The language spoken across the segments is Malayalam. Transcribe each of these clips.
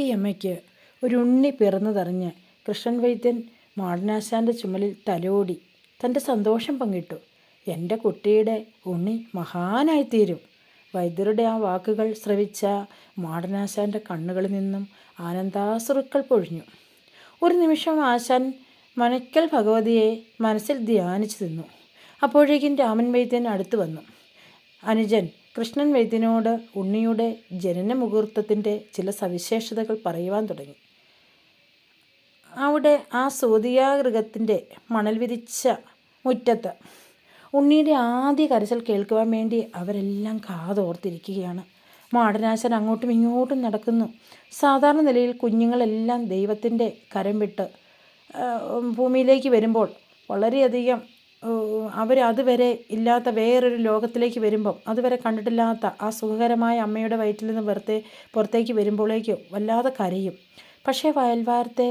കുട്ടിയമ്മയ്ക്ക് ഒരു ഉണ്ണി പിറന്നതറിഞ്ഞ് കൃഷ്ണൻ വൈദ്യൻ മാടനാശാന്റെ ചുമലിൽ തലോടി തന്റെ സന്തോഷം പങ്കിട്ടു. എന്റെ കുട്ടിയുടെ ഉണ്ണി മഹാനായിത്തീരും. വൈദ്യരുടെ ആ വാക്കുകൾ ശ്രവിച്ച മാടനാശാന്റെ കണ്ണുകളിൽ നിന്നും ആനന്ദാശ്രുക്കൾ പൊഴിഞ്ഞു. ഒരു നിമിഷം ആശാൻ മനക്കൽ ഭഗവതിയെ മനസ്സിൽ ധ്യാനിച്ചു നിന്നു. അപ്പോഴേക്കും രാമൻ വൈദ്യൻ അടുത്തു വന്നു. അനുജൻ കൃഷ്ണൻ വൈദ്യനോട് ഉണ്ണിയുടെ ജനന മുഹൂർത്തത്തിന്റെ ചില സവിശേഷതകൾ പറയുവാൻ തുടങ്ങി. അവിടെ ആ സോതിയാഗൃഹത്തിന്റെ മണൽ വിരിച്ച മുറ്റത്ത് ഉണ്ണിയുടെ ആദ്യ കരച്ചിൽ കേൾക്കുവാൻ വേണ്ടി അവരെല്ലാം കാതോർത്തിരിക്കുകയാണ്. മാടനാശൻ അങ്ങോട്ടും ഇങ്ങോട്ടും നടക്കുന്നു. സാധാരണ നിലയിൽ കുഞ്ഞുങ്ങളെല്ലാം ദൈവത്തിന്റെ കരം വിട്ട് ഭൂമിയിലേക്ക് വരുമ്പോൾ വളരെയധികം അവർ അതുവരെ ഇല്ലാത്ത വേറൊരു ലോകത്തിലേക്ക് വരുമ്പം അതുവരെ കണ്ടിട്ടില്ലാത്ത ആ സുഖകരമായ അമ്മയുടെ വയറ്റിൽ നിന്ന് വെറുതെ പുറത്തേക്ക് വരുമ്പോഴേക്കും വല്ലാതെ കരയും. പക്ഷേ വയൽവാരത്തെ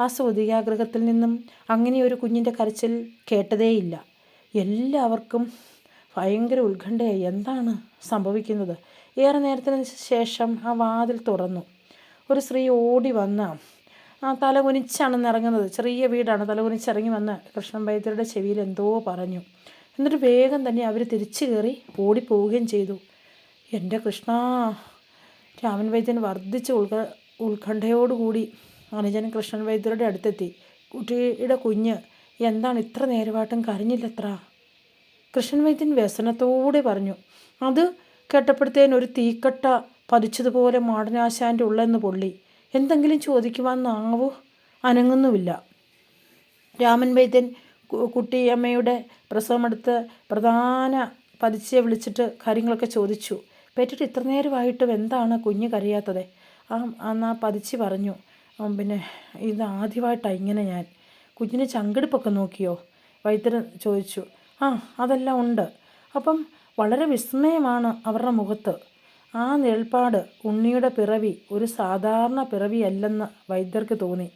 ആ സ്വതികാഗ്രഹത്തിൽ നിന്നും അങ്ങനെ ഒരു കുഞ്ഞിന്റെ കരച്ചിൽ കേട്ടതേയില്ല. എല്ലാവർക്കും ഭയങ്കര ഉത്കണ്ഠയായി. എന്താണ് സംഭവിക്കുന്നത്? ഏറെ നേരത്തിന് ശേഷം ആ വാതിൽ തുറന്നു. ഒരു സ്ത്രീ ഓടി വന്ന് തല കുനിച്ചാണ് ഇറങ്ങുന്നത്. ചെറിയ വീടാണ്. തല കുനിച്ചിറങ്ങി വന്ന് കൃഷ്ണൻ വൈദ്യരുടെ ചെവിയിൽ എന്തോ പറഞ്ഞു. എന്നിട്ട് വേഗം തന്നെ അവർ തിരിച്ചു കയറി ഓടിപ്പോവുകയും ചെയ്തു. എന്റെ കൃഷ്ണ രാമൻ വൈദ്യൻ വർദ്ധിച്ച ഉത്ക ഉത്കണ്ഠയോടുകൂടി അനുജൻ കൃഷ്ണൻ വൈദ്യരുടെ അടുത്തെത്തി. കുട്ടിയുടെ കുഞ്ഞ് എന്താണ് ഇത്ര നേരമായിട്ടും കരഞ്ഞില്ലത്ര? കൃഷ്ണൻ വൈദ്യൻ വ്യസനത്തോടെ പറഞ്ഞു. അത് കേട്ടപ്പോഴത്തേന് തീക്കട്ട പതിച്ചതുപോലെ മാടനാശാന്റെ ഉള്ളെന്ന് പൊള്ളി. എന്തെങ്കിലും ചോദിക്കുവാൻ നാവോ അനങ്ങുന്നുമില്ല. രാമൻ വൈദ്യൻ കുട്ടിയമ്മയുടെ പ്രസവമെടുത്ത് പ്രധാന പതിച്ചയെ വിളിച്ചിട്ട് കാര്യങ്ങളൊക്കെ ചോദിച്ചു. പെറ്റിട്ട് ഇത്ര നേരമായിട്ടും എന്താണ് കുഞ്ഞ് കരയാത്തത്? ആ അന്ന് ആ പതിച്ച് പറഞ്ഞു. "ഉം, പിന്നെ ഇത് ആദ്യമായിട്ടാണ് ഇങ്ങനെ ഞാൻ. കുഞ്ഞിന് ചങ്കെടുപ്പൊക്കെ നോക്കിയോ? വൈദ്യൻ ചോദിച്ചു. ആ അതെല്ലാം ഉണ്ട്. അപ്പം വളരെ വിസ്മയമാണ് അവരുടെ മുഖത്ത്. ആ നിഴൽപ്പാട് ഉണ്ണിയുടെ പിറവി ഒരു സാധാരണ പിറവിയല്ലെന്ന് വൈദ്യർക്ക് തോന്നി.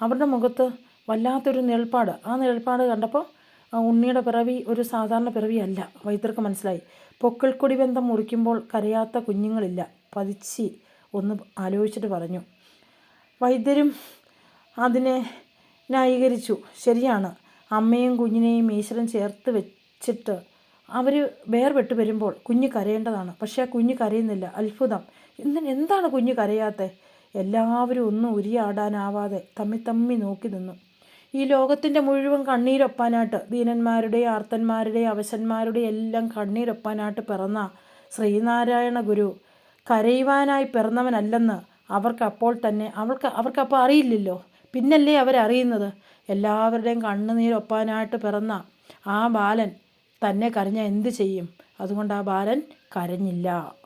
അവരുടെ മുഖത്ത് വല്ലാത്തൊരു നിഴൽപ്പാട് ആ നിഴൽപ്പാട് കണ്ടപ്പോൾ ഉണ്ണിയുടെ പിറവി ഒരു സാധാരണ പിറവിയല്ല. വൈദ്യർക്ക് മനസ്സിലായി. പൊക്കിൾക്കൊടി ബന്ധം മുറിക്കുമ്പോൾ കരയാത്ത കുഞ്ഞുങ്ങളില്ല. പതിച്ച് ഒന്ന് ആലോചിച്ചിട്ട് പറഞ്ഞു. വൈദ്യരും അതിനെ ന്യായീകരിച്ചു. ശരിയാണ്. അമ്മയും കുഞ്ഞിനെയും ഈശ്വരൻ ചേർത്ത് വെച്ചിട്ട് അവർ വേർപെട്ട് വരുമ്പോൾ കുഞ്ഞ് കരയേണ്ടതാണ്. പക്ഷേ ആ കുഞ്ഞ് കരയുന്നില്ല. അത്ഭുതം. എന്തിന് എന്താണ് കുഞ്ഞ് കരയാത്തെ? എല്ലാവരും ഒന്നും ഉരിയാടാനാവാതെ തമ്മി തമ്മി നോക്കി നിന്നു. ഈ ലോകത്തിന്റെ മുഴുവൻ കണ്ണീരൊപ്പാനായിട്ട് ദീനന്മാരുടെ ആർത്തന്മാരുടെ അവശന്മാരുടെ എല്ലാം കണ്ണീരൊപ്പാനായിട്ട് പിറന്ന ശ്രീനാരായണ ഗുരു കരയുവാനായി പിറന്നവനല്ലെന്ന് അവർക്ക് അപ്പോൾ തന്നെ അവൾക്ക് അവർക്കപ്പോൾ അറിയില്ലല്ലോ. പിന്നല്ലേ അവരറിയുന്നത്? എല്ലാവരുടെയും കണ്ണുനീരൊപ്പാനായിട്ട് പിറന്ന ആ ബാലൻ തന്നെ കരഞ്ഞാൽ എന്ത് ചെയ്യും? അതുകൊണ്ട് ആ ബാലൻ കരഞ്ഞില്ല.